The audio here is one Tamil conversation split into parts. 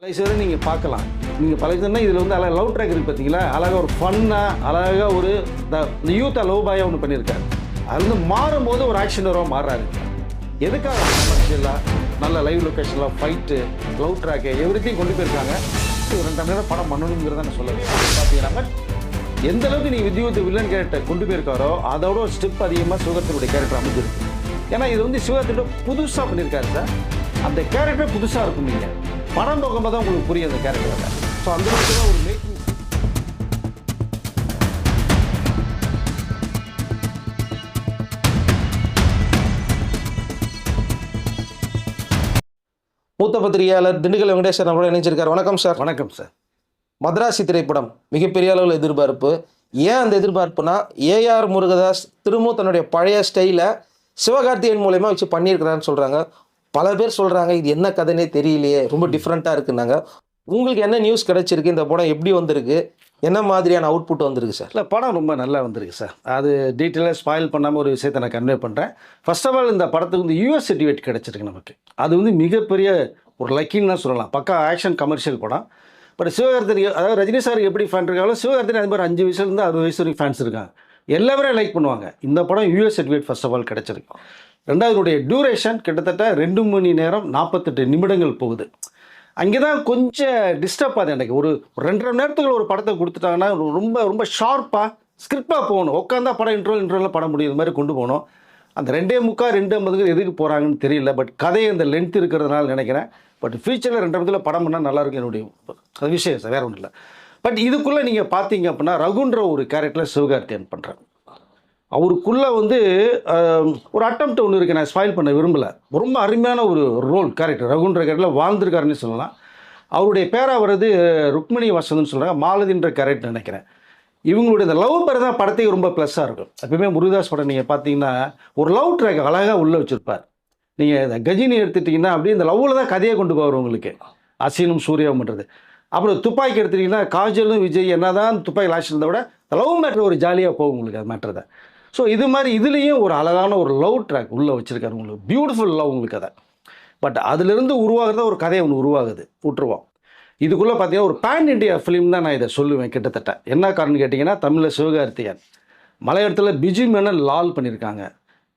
பழைய நீங்கள் பார்க்கலாம். நீங்கள் பழைய இதில் வந்து அழகாக லவ் ட்ராக் இருக்குது பார்த்தீங்களா அழகாக ஒரு ஃபன்னாக அழகாக ஒரு இந்த யூத் லவ் பாயாக ஒன்று பண்ணியிருக்காரு அது வந்து மாறும்போது ஒரு ஆக்ஷன் ஹீரோவாக மாறுறாரு. எதுக்காக கமர்ஷியலாக நல்ல லைவ் லொக்கேஷனில் ஃபைட்டு லவ் ட்ராக்கு எவ்ரித்தையும் கொண்டு போயிருக்காங்க? ஒரு ரெண்டு மணி நேரம் படம் பண்ணணுங்கிறத நான் சொல்லுவேன் பார்த்தீங்கன்னா பட் எந்த அளவுக்கு நீங்கள் வித்யூத் வில்லன் கேரக்டர் கொண்டு போயிருக்காரோ அதோட ஒரு ஸ்டெப் அதிகமாக சிவகத்தினுடைய கேரக்டர் அமைஞ்சிருக்கு. ஏன்னா இது வந்து சிவகத்திட்ட புதுசாக பண்ணியிருக்காரு சார். அந்த கேரக்டர் புதுசாக இருக்கும் நீங்கள் படம் பார்க்கும்போது தான் உங்களுக்கு புரியும் அந்த கேரக்டரில் ஸோ அந்த அளவுக்கு தான் ஒரு மேக்கிங் மூத்த பத்திரிகையாளர் திண்டுக்கல் வெங்கடேஸ்வரன் நம்மளோட இணைஞ்சிருக்கார். வணக்கம் சார் வணக்கம் சார் மദ്രാசி திரைப்படம் மிகப்பெரிய அளவில் எதிர்பார்ப்பு. ஏன் அந்த எதிர்பார்ப்புனா ஏஆர் முருகதாஸ் திரும்பவும் தன்னுடைய பழைய ஸ்டைலை சிவகார்த்திகேயன் மூலயமா வச்சு பண்ணியிருக்கிறான்னு சொல்கிறாங்க பல பேர் சொல்கிறாங்க இது என்ன கதைனே தெரியலையே ரொம்ப டிஃப்ரெண்ட்டாக இருக்குன்னாங்க. உங்களுக்கு என்ன நியூஸ் கிடைச்சிருக்கு? இந்த படம் எப்படி வந்திருக்கு? என்ன மாதிரியான அவுட்புட் வந்திருக்கு சார் இல்லை படம் ரொம்ப நல்லா வந்திருக்கு சார் அது டீட்டெயிலாக ஸ்பாயில் பண்ணாமல் ஒரு விஷயத்தை நான் கன்வே பண்ணுறேன் ஃபர்ஸ்ட் ஆஃப் ஆல் இந்த படத்துக்கு வந்து யூஎஸ் சர்டிஃபிகேட் கிடச்சிருக்கு நமக்கு. அது வந்து மிகப்பெரிய ஒரு லக்கின்னு தான் சொல்லலாம். பக்கா ஆக்ஷன் கமர்ஷியல் படம். பட் சிவகார்த்திகை அதாவது ரஜினி சார் எப்படி ஃபேன் இருக்காங்களோ சிவகார்த்திகை அது மாதிரி அஞ்சு வயசுலேருந்து அறுபது வயசு வரைக்கும் ஃபேன்ஸ் இருக்காங்க. எல்லாருமே லைக் பண்ணுவாங்க. இந்த படம் US certificate first of all கிடச்சிருக்கு. ரெண்டாவதுடைய டியூரேஷன் கிட்டத்தட்ட ரெண்டு மணி நேரம் நாற்பத்தெட்டு நிமிடங்கள் போகுது. அங்கே தான் கொஞ்சம் டிஸ்டர்ப் ஆகுது எனக்கு. ஒரு ரெண்டரை மணி நேரத்துக்கு ஒரு படத்தை கொடுத்துட்டாங்கன்னா ரொம்ப ரொம்ப ஷார்ப்பாக ஸ்கிரிப்டாக போகணும். உட்காந்தா படம் இன்ட்ரோல் இன்ட்ரோவில் படம் முடியும் இந்த மாதிரி கொண்டு போகணும். அந்த ரெண்டே முக்கால் ரெண்டு ஐம்பதுக்கு எதுக்கு போகிறாங்கன்னு தெரியல. பட் கதை அந்த லென்த் இருக்கிறதுனால நினைக்கிறேன். பட் ஃபியூச்சரில் ரெண்டு ஐம்பதில் படம் பண்ணால் நல்லாயிருக்கும் என்னுடைய அது விஷயம் சார் வேற ஒன்றும் இல்லை. பட் இதுக்குள்ளே நீங்கள் பார்த்தீங்க அப்படின்னா ரகுன்ற ஒரு கேரக்டரில் சிவகார்த்தியன் பண்ணுறேன் அவருக்குள்ளே வந்து ஒரு அட்டம்ப்ட் ஒன்று இருக்குது நான் ஸ்பாயில் பண்ண விரும்பலை. ரொம்ப அருமையான ஒரு ரோல் கேரக்டர் ரகுன்ற கேரக்டரில் வாழ்ந்திருக்காருன்னு சொல்லலாம். அவருடைய பேராக வர்றது ருக்மிணி வசந்தன்னு சொல்கிறாங்க மாலதின்ற கேரக்டர் நினைக்கிறேன். இவங்களுடைய இந்த லவ் பேர் தான் படத்தையும் ரொம்ப ப்ளஸ்ஸாக இருக்கும். எப்பவுமே முருகதாஸ் படம் நீங்கள் பார்த்தீங்கன்னா ஒரு லவ் ட்ராக் அழகாக உள்ளே வச்சுருப்பார். நீங்கள் இந்த கஜினி எடுத்துட்டிங்கன்னா அப்படியே இந்த லவ்வில் தான் கதையை கொண்டு போவார் உங்களுக்கு. அசீனும் சூர்யாவும் பண்ணுறது அப்புறம் துப்பாக்கி எடுத்துட்டிங்கன்னா காஜலும் விஜய் என்ன தான் துப்பாக்கி லாஸ்ட் இருந்த விட லவ் மேட்ரு ஒரு ஜாலியாக போகும் உங்களுக்கு அது மேட்ரு தான். ஸோ இது மாதிரி இதுலேயும் ஒரு அழகான ஒரு லவ் ட்ராக் உள்ளே வச்சுருக்காரு உங்களுக்கு. பியூட்டிஃபுல் லவ் உங்களுக்கு கதை பட் அதுலேருந்து உருவாகிறத ஒரு கதை ஒன்று உருவாகுது. விட்டுருவோம். இதுக்குள்ளே பார்த்தீங்கன்னா ஒரு பேன் இண்டியா ஃபிலிம் தான் நான் இதை சொல்லுவேன் கிட்டத்தட்ட. என்ன காரணம் கேட்டிங்கன்னா தமிழில் சிவகார்த்திகன் மலையாளத்தில் பிஜி மேனன் லால் பண்ணியிருக்காங்க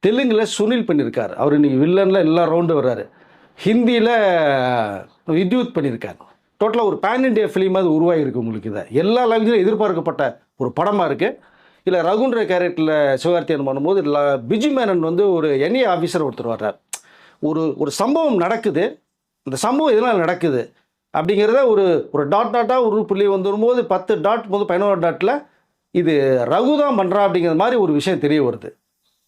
தெலுங்கில் சுனில் பண்ணியிருக்கார் அவர் இன்னைக்கு வில்லனில் எல்லா ரவுண்டு வர்றாரு. ஹிந்தியில் வித்யூத் பண்ணியிருக்கார் டோட்டலாக ஒரு பேன் இண்டியா ஃபிலிம் அது உருவாகிருக்கு உங்களுக்கு இதை. எல்லா லாங்குவேஜிலும் எதிர்பார்க்கப்பட்ட ஒரு படமாக இருக்குது இல்லை ரகுன்ற கேரக்டரில் சிவகார்த்தியன் பண்ணும்போது ல பிஜு மேனன் வந்து ஒரு என்ஏ ஆஃபீஸர் ஒருத்தர் வர்றார். ஒரு ஒரு சம்பவம் நடக்குது. இந்த சம்பவம் எதனால் நடக்குது? அப்படிங்கிறத ஒரு ஒரு டாட் டாட்டாக ஒரு புள்ளி வந்து வரும்போது பத்து டாட் போது பதினோரு டாட்டில் இது ரகு தான் பண்ணுறா அப்படிங்கிற மாதிரி ஒரு விஷயம் தெரிய வருது.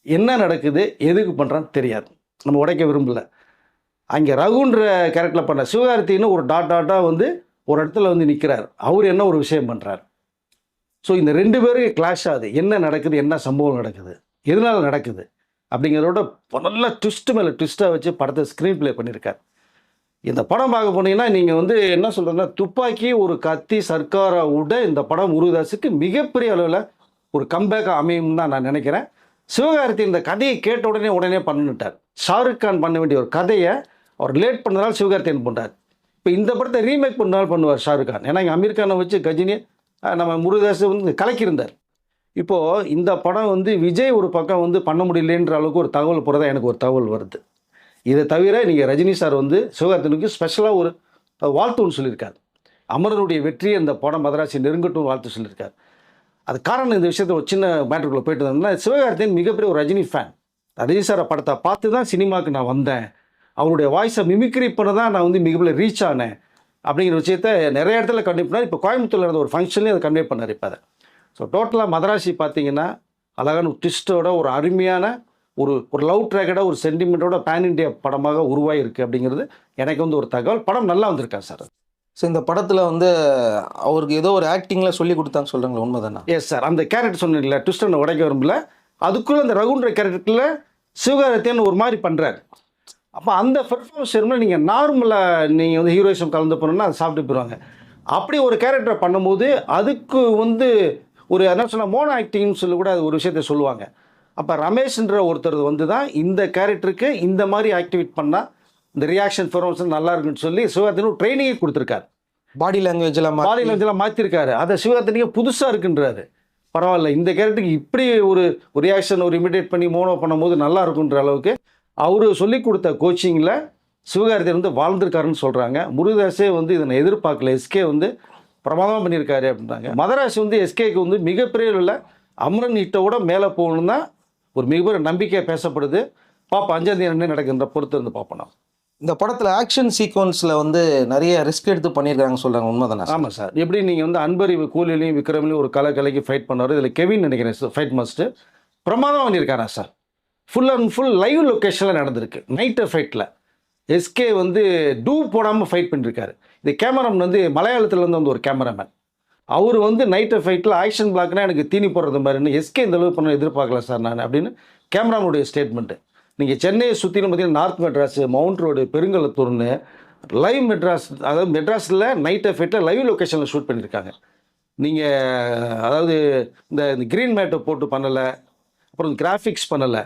என்ன நடக்குது? எதுக்கு பண்ணுறான்னு தெரியாது. நம்ம உடைக்க விரும்பல. அங்கே ரகுன்ற கேரக்டரில் பண்ண சிவகார்த்தின்னு ஒரு டாட் டாட்டாக வந்து ஒரு இடத்துல வந்து நிற்கிறார் அவர் என்ன ஒரு விஷயம் பண்ணுறார் ஸோ இந்த ரெண்டு பேரும் கிளாஷ் ஆகுது. என்ன நடக்குது? என்ன சம்பவம் நடக்குது? எதனால் நடக்குது? அப்படிங்கிறதோட நல்ல ட்விஸ்ட் மேலே ட்விஸ்ட்டாக வச்சு படத்தை ஸ்க்ரீன் ப்ளே பண்ணியிருக்கார் இந்த படம் பார்க்க போனீங்கன்னா நீங்கள் வந்து என்ன சொல்கிறதுன்னா துப்பாக்கி ஒரு கத்தி சர்க்காரை விட இந்த படம் முருகதாஸுக்கு மிகப்பெரிய அளவில் ஒரு கம்பேக்காக அமையும் தான் நான் நினைக்கிறேன். சிவகார்த்தி இந்த கதையை கேட்ட உடனே உடனே பண்ணிட்டார். ஷாருக் கான் பண்ண வேண்டிய ஒரு கதையை அவர் லேட் பண்ணதால் சிவகார்த்தியன் பண்ணுறார் இப்போ இந்த படத்தை ரீமேக் பண்ணால் பண்ணுவார் ஷாருக் கான். ஏன்னா இங்கே அமீர் கானை வச்சு கஜினி நம்ம முருகதாஸ் வந்து கலக்கியிருந்தார். இப்போது இந்த படம் வந்து விஜய் ஒரு பக்கம் வந்து பண்ண முடியலன்ற அளவுக்கு ஒரு தகவல் போகிறதா எனக்கு ஒரு தகவல் வருது. இதை தவிர நீங்கள் ரஜினி சார் வந்து சிவகார்த்தினுக்கு ஸ்பெஷலாக ஒரு வாழ்த்து ஒன்று சொல்லியிருக்காரு. அமரனுடைய வெற்றியை இந்த படம் மதராசி நெருங்கட்டும் வாழ்த்து சொல்லியிருக்காரு. அது காரணம் இந்த விஷயத்தை ஒரு சின்ன மேட்டருக்குள்ளே போயிட்டு இருந்தோம்னா சிவகார்த்தியன் மிகப்பெரிய ஒரு ரஜினி ஃபேன் ரஜினி சாரை படத்தை பார்த்து தான் சினிமாவுக்கு நான் வந்தேன். அவருடைய வாய்ஸை மிமிக்ரி பண்ண தான் நான் வந்து மிகப்பெரிய ரீச் ஆனேன். அப்படிங்கிற விஷயத்த நிறைய இடத்துல கன்வே பண்ணார். இப்போ கோயம்புத்தூர்ல நடந்த ஒரு ஃபங்க்ஷன்லேயும் அதை கன்வே பண்ணார் இப்போ அதை. ஸோ டோட்டலாக மதராசி பார்த்தீங்கன்னா அழகான ஒரு ட்விஸ்ட்டோட ஒரு அருமையான ஒரு ஒரு லவ் ட்ராக்கோட ஒரு சென்டிமெண்ட்டோட பேன் இண்டியா படமாக உருவாகிருக்கு அப்படிங்கிறது எனக்கு வந்து ஒரு தகவல். படம் நல்லா வந்திருக்கா சார்? ஸோ இந்த படத்தில் வந்து அவருக்கு ஏதோ ஒரு ஆக்டிங்கில் சொல்லி கொடுத்தாங்க சொல்கிறாங்களே உண்மைதானா? எஸ் சார் அந்த கேரக்டர் சொன்னீங்களா ட்விஸ்ட் ஒன்று உடைக்க விரும்பல. அதுக்குள்ளே அந்த ரகுன்ற கேரக்டரில் சிவகாரத்தியன் ஒரு மாதிரி பண்ணுறாரு அப்போ அந்த பெர்ஃபார்மன்ஸ் வரும்போது நீங்கள் நார்மலாக நீங்கள் வந்து ஹீரோயிசம் கலந்து போனோம்னா அதை சாப்பிட்டு போயிடுவாங்க அப்படி ஒரு கேரக்டர் பண்ணும்போது அதுக்கு வந்து ஒரு என்ன சொன்ன மோனோ ஆக்டிங்னு சொல்லி கூட அது ஒரு விஷயத்த சொல்லுவாங்க. அப்போ ரமேஷ்ன்ற ஒருத்தர் வந்து தான் இந்த கேரக்டருக்கு இந்த மாதிரி ஆக்டிவேட் பண்ணால் இந்த ரியாக்ஷன் பெர்ஃபார்மன்ஸ் நல்லா இருக்குன்னு சொல்லி சிவகார்த்திகேயன் ட்ரைனிங்கே கொடுத்துருக்காரு. பாடி லாங்குவேஜ்ல பாடி லாங்குவேஜ்லாம் மாற்றிருக்காரு அதை சிவகார்த்திகேயன் புதுசாக இருக்குன்றாரு. பரவாயில்ல இந்த கேரக்டருக்கு இப்படி ஒரு ரியாக்ஷன் ஒரு இமிடேட் பண்ணி மோனோ பண்ணும்போது நல்லா இருக்குன்ற அளவுக்கு அவர் சொல்லி கொடுத்த கோச்சிங்கில் சிவகார்த்திகேயன் வந்து வாழ்ந்திருக்காருன்னு சொல்கிறாங்க முருகதாஸே வந்து இதனை எதிர்பார்க்கல. எஸ்கே வந்து பிரமாதமாக பண்ணியிருக்காரு அப்படின்றாங்க. மதராசி வந்து எஸ்கேக்கு வந்து மிகப்பெரிய உள்ள அமரன் ஹிட்டோட மேலே போகணும் தான் ஒரு மிகப்பெரிய நம்பிக்கையாக பேசப்படுது. பாப்பா அஞ்சாம் தேதி என்ன நடக்குன்ற பொறுத்து இருந்து பார்ப்போம் இந்த படத்துல ஆக்ஷன் சீக்வன்ஸ்ல வந்து நிறைய ரிஸ்க் எடுத்து பண்ணியிருக்காங்க சொல்றாங்க. உண்மைதானே சார்? ஆமாம் சார். எப்படி நீங்கள் வந்து அன்பறிவு கூலிலையும் விக்ரம்லையும் ஒரு கலை கலைக்கு ஃபைட் பண்ணார் இதில் கெவின் நினைக்கிறேன் சார் ஃபைட் மாஸ்டர் பிரமாதம் பண்ணியிருக்காரா sir? Full and full live லொக்கேஷனில் நடந்திருக்கு. நைட்டு ஃபைட்டில் எஸ்கே வந்து டூ போடாமல் ஃபைட் பண்ணியிருக்காரு இந்த கேமராமேன் வந்து மலையாளத்துலேருந்து வந்து ஒரு கேமராமேன் அவர் வந்து நைட்டு ஃபைட்டில் ஆக்ஷன் பிளாக்னா எனக்கு தீனி போடுறது மாதிரின்னு எஸ்கே இந்த அளவு பண்ண எதிர்பார்க்கல சார் நான் அப்படின்னு கேமராமனுடைய ஸ்டேட்மெண்ட்டு நீங்கள் சென்னையை சுற்றிலும் பார்த்தீங்கன்னா நார்த் மெட்ராஸ் மவுண்ட் ரோடு பெருங்கலத்தூர்னு லைவ் மெட்ராஸ் அதாவது மெட்ராஸில் நைட் ஃபைட்டில் லைவ் லொக்கேஷனில் ஷூட் பண்ணியிருக்காங்க நீங்கள் அதாவது இந்த இந்த க்ரீன் மேட்டை போட்டு பண்ணலை அப்புறம் கிராஃபிக்ஸ் பண்ணலை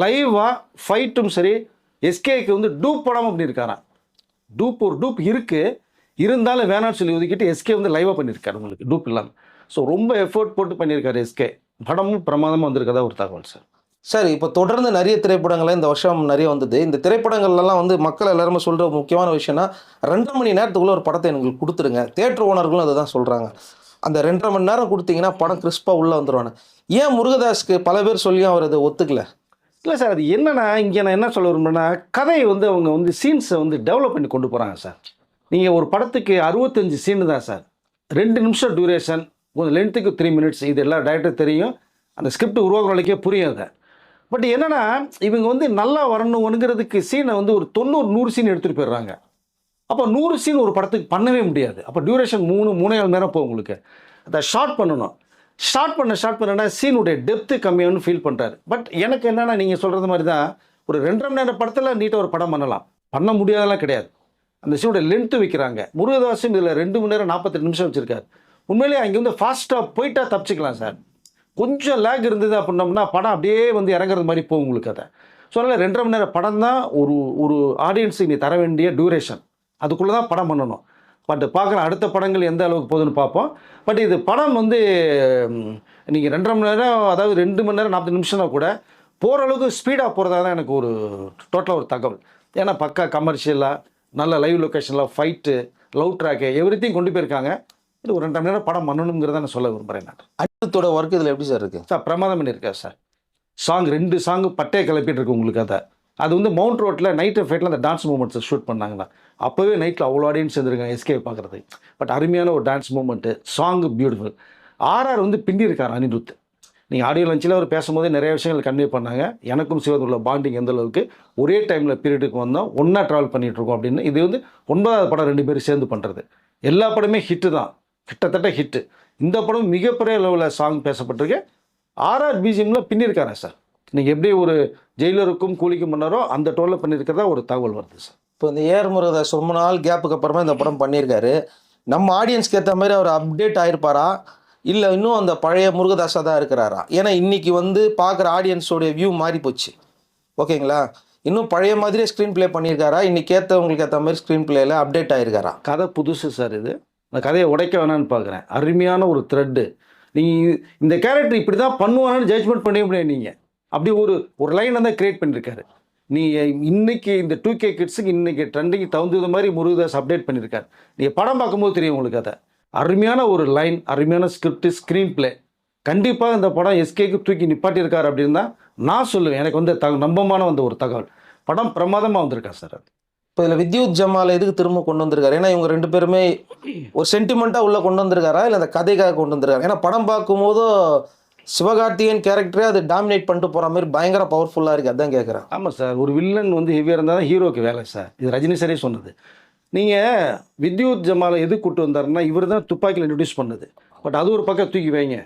லைவாக ஃபைட்டும் சரி எஸ்கேக்கு வந்து டூப் போடாமல் பண்ணியிருக்காராம். டூப் ஒரு டூப் இருக்குது இருந்தாலும் வேணாம்னு சொல்லி ஒதுக்கிட்டு எஸ்கே வந்து லைவாக பண்ணியிருக்காரு உங்களுக்கு டூப் இல்லாமல் ஸோ ரொம்ப எஃபோர்ட் போட்டு பண்ணியிருக்காரு எஸ்கே படமும் பிரமாதமாக வந்திருக்கதா ஒரு தகவல் சார் சார் இப்போ தொடர்ந்து நிறைய திரைப்படங்கள் இந்த வருஷம் நிறைய வந்தது. இந்த திரைப்படங்கள்லாம் வந்து மக்கள் எல்லாருமே சொல்கிற முக்கியமான விஷயம்னா ரெண்டரை மணி நேரத்துக்குள்ளே ஒரு படத்தை எங்களுக்கு கொடுத்துருங்க. தேட்டர் ஓனர்களும் அதை தான் சொல்கிறாங்க அந்த ரெண்டரை மணி நேரம் கொடுத்தீங்கன்னா படம் கிறிஸ்பாக உள்ளே வந்துருவானு. ஏன் முருகதாஸ்க்கு பல பேர் சொல்லியும் அவர் அதை ஒத்துக்கலை? இல்லை சார் அது என்னென்னா இங்கே நான் என்ன சொல்ல விரும்புறேன்னா கதையை வந்து அவங்க வந்து சீன்ஸை வந்து டெவலப் பண்ணி கொண்டு போகிறாங்க சார். நீங்கள் ஒரு படத்துக்கு அறுபத்தஞ்சு சீனு தான் சார். ரெண்டு நிமிஷம் டியூரேஷன் கொஞ்சம் லென்த்துக்கு த்ரீ மினிட்ஸ் இது எல்லா டேரக்டர் தெரியும். அந்த ஸ்கிரிப்ட் உருவாக்குறவங்களுக்கே புரியும் அதை. பட் என்னென்னா இவங்க வந்து நல்லா வரணுங்கிறதுக்கு சீனை வந்து ஒரு தொண்ணூறு நூறு சீன் எடுத்துகிட்டு போயிடுறாங்க. அப்போ நூறு சீன் ஒரு படத்துக்கு பண்ணவே முடியாது. அப்போ டியூரேஷன் மூணு மூணே நேரம் போகும் உங்களுக்கு. அதை ஷார்ட் பண்ணணும். ஸ்டார்ட் பண்ண ஸ்டார்ட் பண்ணனா சீனுடைய டெப்த்து கம்மியானு ஃபீல் பண்ணுறாரு பட் எனக்கு என்னென்னா நீங்கள் சொல்கிறது மாதிரி தான் ஒரு ரெண்டரை மணி நேரம் படத்தில் நீட்டாக ஒரு படம் பண்ணலாம். பண்ண முடியாதெல்லாம் கிடையாது. அந்த சீனுடைய லென்த்து வைக்கிறாங்க. முருகதாசும் இதில் ரெண்டு மணி நேரம் நாற்பத்தெட்டு நிமிஷம் வச்சுருக்காரு. உண்மையிலேயே அங்கே வந்து ஃபாஸ்ட்டாக போயிட்டா தப்பிச்சிக்கலாம் சார். கொஞ்சம் லேக் இருந்தது அப்படின்னம்னா படம் அப்படியே வந்து இறங்குறது மாதிரி போகும் உங்களுக்கு அதை ஸோ அதனால் ரெண்டரை மணி நேரம் படம் தான் ஒரு ஒரு ஆடியன்ஸுக்கு நீ தர வேண்டிய டியூரேஷன் அதுக்குள்ளே தான் படம் பண்ணணும். பட் பார்க்குற அடுத்த படங்கள் எந்த அளவுக்கு போகுதுன்னு பார்ப்போம். பட் இது படம் வந்து நீங்கள் ரெண்டரை மணி நேரம் அதாவது ரெண்டு மணி நேரம் நாற்பது நிமிஷம்னா கூட போகிற அளவுக்கு ஸ்பீடாக போகிறதா தான் எனக்கு ஒரு டோட்டலாக ஒரு தகவல். ஏன்னா பக்கா கமர்ஷியலாக நல்ல லைவ் லொக்கேஷனில் ஃபைட்டு லவ் ட்ராக்கு எவ்ரி கொண்டு போயிருக்காங்க. இது ஒரு ரெண்டரை மணி நேரம் படம் பண்ணணுங்கிறத நான் சொல்ல விரும்புகிறேன் நான். அனிருத்தோட ஒர்க் இதில் எப்படி சார் இருக்குது சார் பிரமாதம் பண்ணியிருக்காரு சார். சாங் ரெண்டு சாங் பட்டையை கிளப்பிட்டு இருக்கு உங்களுக்கு அதை. அது வந்து மவுண்ட் ரோட்டில் நைட் ஃபைட்டில் அந்த டான்ஸ் மூமெண்ட்ஸை ஷூட் பண்ணாங்கன்னா அப்போவே நைட்டில் அவ்வளோ ஆடியன்ஸ் இருந்திருக்காங்க எஸ்கே பார்க்குறது பட் அருமையான ஒரு dance moment song beautiful RR வந்து பின்னிருக்கார் அனிருத். நீங்கள் ஆடியோ லஞ்சில் அவர் பேசும்போதே நிறைய விஷயங்கள் கன்வே பண்ணாங்க. எனக்கும் சிவன் உள்ள பாண்டிங் எந்த அளவுக்கு? ஒரே டைமில் பீரியடுக்கு வந்தோம். ஒன்றா ட்ராவல் பண்ணிகிட்ருக்கோம் அப்படின்னு. இது வந்து ஒன்பதாவது படம் ரெண்டு பேரும் சேர்ந்து பண்ணுறது எல்லா படமே ஹிட்டு தான். கிட்டத்தட்ட ஹிட்டு இந்த படம் மிகப்பெரிய லெவலில் சாங் பேசப்பட்டிருக்கு. ஆர்ஆர் பிஜிஎம்ல பின்னிருக்காரா சார்? நீங்கள் எப்படி ஒரு ஜெயிலருக்கும் கூலிக்கும் பண்ணாரோ அந்த டோனில் பண்ணியிருக்கிறதா ஒரு தகவல் வருது சார். இப்போ இந்த ஏஆர் முருகதாஸ் ரொம்ப நாள் கேப்புக்கு அப்புறமா இந்த படம் பண்ணியிருக்காரு. நம்ம ஆடியன்ஸ்க்கு ஏற்ற மாதிரி அவர் அப்டேட் ஆயிருப்பாரா? இல்லை இன்னும் அந்த பழைய முருகதாஸாக தான் இருக்கிறாரா? ஏன்னா இன்னைக்கு வந்து பார்க்குற ஆடியன்ஸோடைய வியூ மாறி போச்சு. ஓகேங்களா? இன்னும் பழைய மாதிரியே ஸ்க்ரீன் ப்ளே பண்ணியிருக்காரா? இன்னைக்கு ஏற்றவங்களுக்கு ஏற்ற மாதிரி ஸ்க்ரீன் பிளேயில் அப்டேட் ஆயிருக்காரா? கதை புதுசு சார் இது. அந்த கதையை உடைக்க வேணான்னு பார்க்குறேன். அருமையான ஒரு த்ரெட்டு நீங்கள் இந்த கேரக்டர் இப்படி தான் பண்ணுவானு ஜட்ஜ்மெண்ட் பண்ணவே முடியாது நீங்கள் அப்படி ஒரு ஒரு லைனை தான் கிரியேட் பண்ணியிருக்காரு நீ இன்னைக்கு இந்த டூ கே கிட்ஸுக்கு இன்னைக்கு ட்ரெண்டிங் தகுந்தது மாதிரி முருகதாஸ் அப்டேட் பண்ணியிருக்காரு நீங்கள் படம் பார்க்கும்போது தெரியும் உங்களுக்கு அதை. அருமையான ஒரு லைன் அருமையான ஸ்கிரிப்ட் ஸ்க்ரீன் பிளே கண்டிப்பாக இந்த படம் எஸ்கேக்கு தூக்கி நிப்பாட்டியிருக்காரு அப்படின்னு தான் நான் சொல்லுவேன். எனக்கு வந்து தக நம்பமான வந்த ஒரு தகவல். படம் பிரமாதமாக வந்திருக்கா சார் அது? இப்போ இதில் வித்யுத் ஜமால் எதுக்கு திரும்ப கொண்டு வந்திருக்காரு? ஏன்னா இவங்க ரெண்டு பேருமே ஒரு சென்டிமெண்ட்டாக உள்ளே கொண்டு வந்திருக்காரா? இல்லை அந்த கதைக்காக கொண்டு வந்திருக்காரு? ஏன்னா படம் பார்க்கும்போதோ சிவகார்த்திகேயன் கேரக்டரே அது டாமினேட் பண்ணிட்டு போகிற மாதிரி பயங்கர பவர்ஃபுல்லாக இருக்குது அதான் கேட்குறேன் ஆமாம் சார் ஒரு வில்லன் வந்து ஹெவியாக இருந்தால் தான் ஹீரோக்கு வேலை சார். இது ரஜினி சரே சொன்னது. நீங்கள் வித்யுத் ஜமாலை எது கூட்டு வந்தாருன்னா இவர் தான் துப்பாக்கியில் இன்ட்ரடியூஸ் பண்ணது. பட் அது ஒரு பக்கம் தூக்கி வைங்க.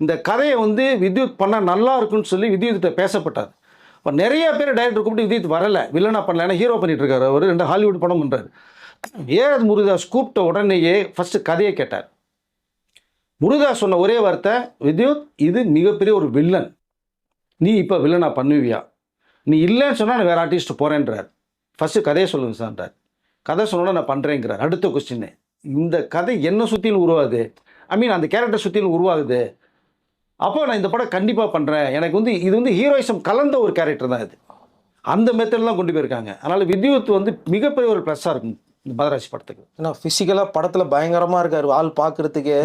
இந்த கதையை வந்து வித்யுத் பண்ணால் நல்லா இருக்குன்னு சொல்லி வித்யுத்திட்ட பேசப்பட்டார். இப்போ நிறைய பேர் டைரக்டர் கூப்பிட்டு வித்யுத் வரல வில்லனா பண்ணல ஏன்னா ஹீரோ பண்ணிட்டு இருக்காரு அவர். ரெண்டு ஹாலிவுட் படம் பண்ணுறாரு ஏஆர் முருகதாஸ் கூப்பிட்ட உடனேயே ஃபஸ்ட்டு கதையை கேட்டார். முருகதாஸ் சொன்ன ஒரே வார்த்தை வித்யுத் இது மிகப்பெரிய ஒரு வில்லன். நீ இப்போ வில்லனா பண்ணுவியா? நீ இல்லைன்னு சொன்னால் நான் வேறு ஆர்டிஸ்ட் போகிறேன்றார் ஃபஸ்ட்டு கதையை சொல்லுங்கள் சார்ன்றார் கதை சொன்னோன்னா நான் பண்ணுறேங்கிறார் அடுத்த கொஸ்டின் இந்த கதை என்ன சுற்றிலும் உருவாகுது? ஐ மீன் அந்த கேரக்டர் சுற்றிலும் உருவாகுது. அப்போ நான் இந்த படம் கண்டிப்பாக பண்ணுறேன் எனக்கு வந்து இது வந்து ஹீரோயிசம் கலந்த ஒரு கேரக்டர் தான் இது. அந்த மெத்தட்லாம் கொண்டு போயிருக்காங்க. அதனால் வித்யுத் வந்து மிகப்பெரிய ஒரு ப்ளஸ்ஸாக இருக்கும் இந்த மதராசி படத்துக்கு. ஏன்னா ஃபிசிக்கலாக படத்தில் பயங்கரமாக இருக்காரு. ஆள் பார்க்கறதுக்கே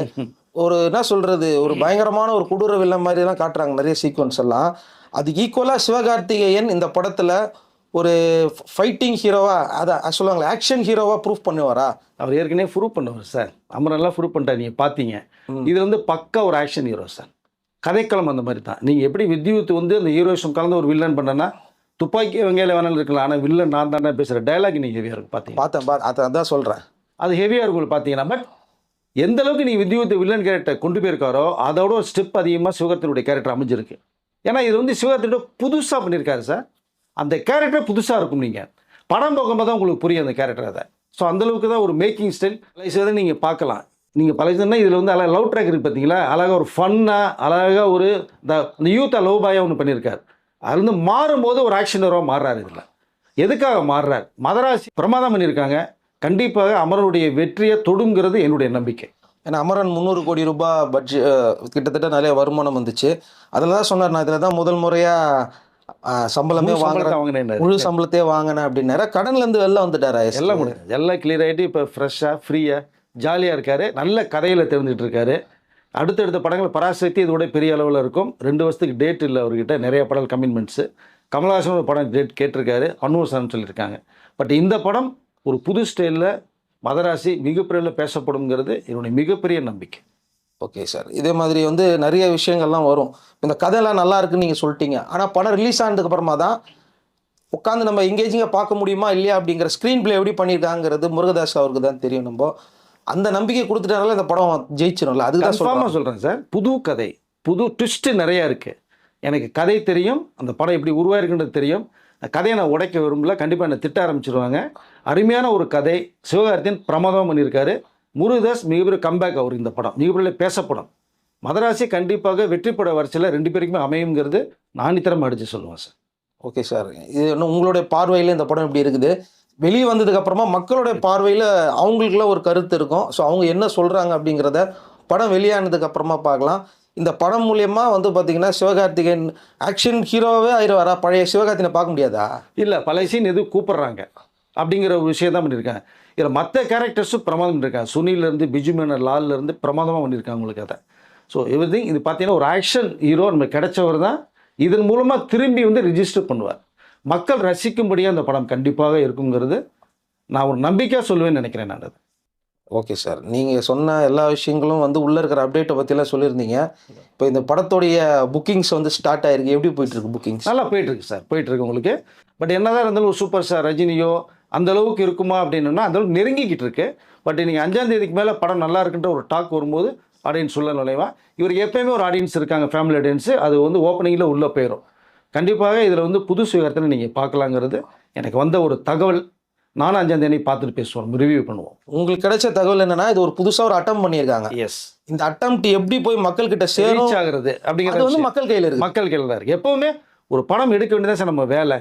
ஒரு என்ன சொல்கிறது ஒரு பயங்கரமான ஒரு கொடூர மாதிரி தான் காட்டுறாங்க நிறைய சீக்வன்ஸ் எல்லாம். அது ஈக்குவலாக சிவகார்த்திகேயன் இந்த படத்தில் ஒரு ஃபைட்டிங் ஹீரோவா அதை சொல்லுவாங்களே ஆக்ஷன் ஹீரோவா ப்ரூஃப் பண்ணுவாரா? அவர் ஏற்கனவே ப்ரூவ் பண்ணவர் சார் அமரெல்லாம் ப்ரூவ் பண்ணிட்டார் நீங்கள் பார்த்தீங்க இது வந்து பக்கா ஒரு ஆக்ஷன் ஹீரோ சார் கதைக்களம் அந்த மாதிரி தான் நீங்கள் எப்படி வித்யுத் வந்து அந்த ஹீரோயிசம் கலந்த ஒரு வில்லன் பண்ணனா துப்பாக்கி வெங்காயில வேணாலும் இருக்கலாம் ஆனால் வில்லன் நான் தானே பேசுகிற டைலாக் நீங்கள் ஹெவியாக இருக்கு பார்த்தீங்க பார்த்தேன் பா அதை அதான் சொல்கிறேன் அது ஹெவியாக இருக்கும் பார்த்தீங்கன்னா பட் எந்த அளவுக்கு நீங்கள் வித்யுத் வில்லன் கேரக்டர் கொண்டு போயிருக்காரோ அதோட ஒரு ஸ்டெப் அதிகமாக சிவகார்த்தினுடைய கேரக்டர் அமைஞ்சிருக்கு. ஏன்னா இது வந்து சிவகார்த்தியோட புதுசாக பண்ணியிருக்காரு சார் அந்த கேரக்டர் புதுசாக இருக்கும் நீங்கள் படம் பார்க்கும்போது தான் உங்களுக்கு புரியும் அந்த கேரக்டர் அதை. ஸோ அந்தளவுக்கு தான் ஒரு மேக்கிங் ஸ்டைல் பழைய நீங்கள் பார்க்கலாம். நீங்கள் பழையதுன்னா இதில் வந்து அழகாக லவ் ட்ராக் இருக்குது பார்த்தீங்களா அழகாக ஒரு ஃபன்னாக அழகாக ஒரு இந்த இந்த யூத்தை லவ் பாயாக ஒன்று பண்ணியிருக்காரு. அது வந்து மாறும்போது ஒரு ஆக்ஷன் மாறுறாரு இதில். எதுக்காக மாறுறார்? மதராசி பிரமாதம் பண்ணியிருக்காங்க. கண்டிப்பாக அமரனுடைய வெற்றியை தொடுங்கிறது என்னுடைய நம்பிக்கை. ஏன்னா அமரன் முந்நூறு கோடி ரூபாய் பட்ஜெட் கிட்டத்தட்ட நிறைய வருமானம் வந்துச்சு. அதில் தான் சொன்னார் நான் இதில் தான் முதல் முறையாக சம்பளமே வாங்கினேன் முழு சம்பளத்தையே வாங்கினேன் அப்படின்னாரு கடன்லேருந்து வெளில வந்துட்டாரா எல்லாம் முடியாது எல்லாம் கிளியர் ஆகிட்டு இப்போ ஃப்ரெஷ்ஷாக ஃப்ரீயாக ஜாலியாக இருக்காரு. நல்ல கதையில் தெரிஞ்சுட்டு இருக்காரு. அடுத்தடுத்த படங்கள் பராசக்தி இதோட பெரிய அளவில் இருக்கும். ரெண்டு வருஷத்துக்கு டேட் இல்லை அவர்கிட்ட. நிறைய படம் கமிட்மெண்ட்ஸு கமல்ஹாசன் ஒரு படம் டேட் கேட்டிருக்காரு. அன்னூர் சார்னு சொல்லியிருக்காங்க. பட் இந்த படம் ஒரு புது ஸ்டைலில் மதராசி மிகப்பெரிய பேசப்படுங்கிறது என்னுடைய மிகப்பெரிய நம்பிக்கை. ஓகே சார் இதே மாதிரி வந்து நிறைய விஷயங்கள்லாம் வரும். இந்த கதையெல்லாம் நல்லா இருக்குன்னு நீங்கள் சொல்லிட்டீங்க. ஆனால் படம் ரிலீஸ் ஆனதுக்கு அப்புறமா தான் உட்காந்து நம்ம எங்கேஜிங்காக பார்க்க முடியுமா இல்லையா அப்படிங்கிற ஸ்க்ரீன் ப்ளே எப்படி பண்ணியிருக்காங்கிறது முருகதாஸ் அவருக்கு தான் தெரியும் நம்ம. அந்த நம்பிக்கை கொடுத்துட்டனால இந்த படம் ஜெயிச்சிடும்ல அதுதான் கன்ஃபார்மாக சொல்கிறேன் சார் புது கதை புது ட்விஸ்ட்டு நிறையா இருக்குது எனக்கு கதை தெரியும் அந்த படம் எப்படி உருவாயிருக்குன்றது தெரியும். கதையை நான் உடைக்க விரும்பல. கண்டிப்பாக என்னை திட்ட ஆரம்பிச்சிருவாங்க. அருமையான ஒரு கதை. சிவகார்த்தியன் பிரமாதம் பண்ணியிருக்காரு. முருகதாஸ் மிகப்பெரிய கம்பேக் அவர் இந்த படம். மிகப்பெரிய பேசப்படம் மதராசி கண்டிப்பாக வெற்றி பட வரிசையில் ரெண்டு பேருக்குமே அமையுங்கிறது நாணித்தரம் அடித்து சொல்லுவேன் சார். Okay sir. இது இன்னும் உங்களுடைய பார்வையில் இந்த படம் இப்படி இருக்குது. வெளியே வந்ததுக்கப்புறமா மக்களுடைய பார்வையில் அவங்களுக்குள்ள ஒரு கருத்து இருக்கும். ஸோ அவங்க என்ன சொல்கிறாங்க அப்படிங்கிறத படம் வெளியானதுக்கு அப்புறமா பார்க்கலாம். இந்த படம் மூலயமா வந்து பார்த்தீங்கன்னா சிவகார்த்திகேயன் ஆக்ஷன் ஹீரோவே ஆயிடுவாரா பழைய சிவகார்த்திகனை பார்க்க முடியாதா? இல்லை பழைய சீன் எதுவும் கூப்பிட்றாங்க. அப்படிங்கிற ஒரு விஷயம் தான் பண்ணியிருக்காங்க இதில் மற்ற கேரக்டர்ஸும் பிரமாதம் பண்ணியிருக்காங்க சுனிலேருந்து பிஜு மேனர் லால்லேருந்து பிரமாதமாக பண்ணியிருக்காங்க உங்களுக்கு அதை. ஸோ எவ்ரி இது பார்த்தீங்கன்னா ஒரு ஆக்ஷன் ஹீரோ நமக்கு கிடைச்சவர் தான். இதன் மூலமாக திரும்பி வந்து ரிஜிஸ்டர் பண்ணுவார். மக்கள் ரசிக்கும்படியாக அந்த படம் கண்டிப்பாக இருக்குங்கிறது நான் ஒரு நம்பிக்கையாக சொல்லுவேன்னு நினைக்கிறேன் நான் அது. ஓகே சார் நீங்கள் சொன்ன எல்லா விஷயங்களும் வந்து உள்ளே இருக்கிற அப்டேட்டை பற்றிலாம் சொல்லியிருந்தீங்க. இப்போ இந்த படத்துடைய புக்கிங்ஸ் வந்து ஸ்டார்ட் ஆயிருக்கு. எப்படி போயிட்டுருக்கு புக்கிங்ஸ் நல்லா போயிட்டுருக்கு சார் போயிட்டுருக்கு உங்களுக்கு. பட் என்னதான் இருந்தாலும் ஒரு சூப்பர் ஸ்டார் ரஜினியோ அந்த அளவுக்கு இருக்குமா அப்படின்னா அந்தளவுக்கு நெருங்கிக்கிட்டு இருக்கு. பட் நீங்கள் அஞ்சாம் தேதிக்கு மேலே படம் நல்லா இருக்குன்ற ஒரு டாக் வரும்போது ஆடியன்ஸ் உள்ள நுழைவா? இவருக்கு எப்பயுமே ஒரு ஆடியன்ஸ் இருக்காங்க ஃபேமிலி ஆடியன்ஸு அது வந்து ஓப்பனிங்கில் உள்ளே போயிடும் கண்டிப்பாக இதில் வந்து புது சுயகரத்தில் நீங்கள் பார்க்கலாங்கிறது எனக்கு வந்த ஒரு தகவல். நானும் அஞ்சாம் தேதி பார்த்துட்டு பேசுவோம் ரிவ்யூ பண்ணுவோம். உங்களுக்கு கிடைச்ச தகவல் என்னன்னா இது ஒரு புதுசாக ஒரு அட்டம் பண்ணியிருக்காங்க. எஸ் இந்த அட்டம் எப்படி போய் மக்கள்கிட்ட சேரும்? ஆகுறது அப்படிங்கிறது வந்து மக்கள் கையில் இருக்கு. மக்கள் கையில் தான் இருக்குது எப்போவுமே ஒரு படம் எடுக்க வேண்டியதான் சார் நம்ம வேலை.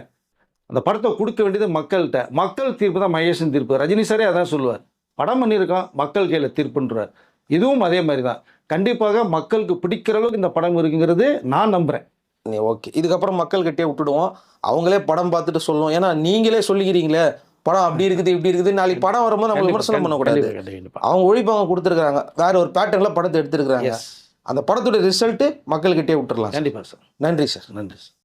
அந்த படத்தை கொடுக்க வேண்டியது மக்கள்கிட்ட. மக்கள் தீர்ப்பு தான் மகேஷன் தீர்ப்பு. ரஜினி சாரே அதான் சொல்லுவார். படம் பண்ணியிருக்கோம் மக்கள் கையில் தீர்ப்புன்றார். இதுவும் அதே மாதிரி தான் கண்டிப்பாக மக்களுக்கு பிடிக்கிற அளவுக்கு இந்த படம் இருக்குங்கிறது நான் நம்புகிறேன் ஓகே. இதுக்கப்புறம் மக்கள்கிட்டே விட்டுடுவோம். அவங்களே படம் பார்த்துட்டு சொல்லுவோம் ஏன்னா நீங்களே சொல்லிக்கிறீங்களே. படம் அப்படி இருக்குது இப்படி இருக்குது. நாளைக்கு படம் வரும்போது நம்ம விமர்சனம் பண்ணக்கூடாது. அவங்க ஒழிப்பாங்க கொடுத்துருக்காங்க வேற ஒரு பேட்டர்ல படத்தை எடுத்திருக்கிறாங்க. அந்த படத்துடைய ரிசல்ட் மக்கள்கிட்டே விட்டுறலாம் கண்டிப்பாக சார் நன்றி சார் நன்றி சார்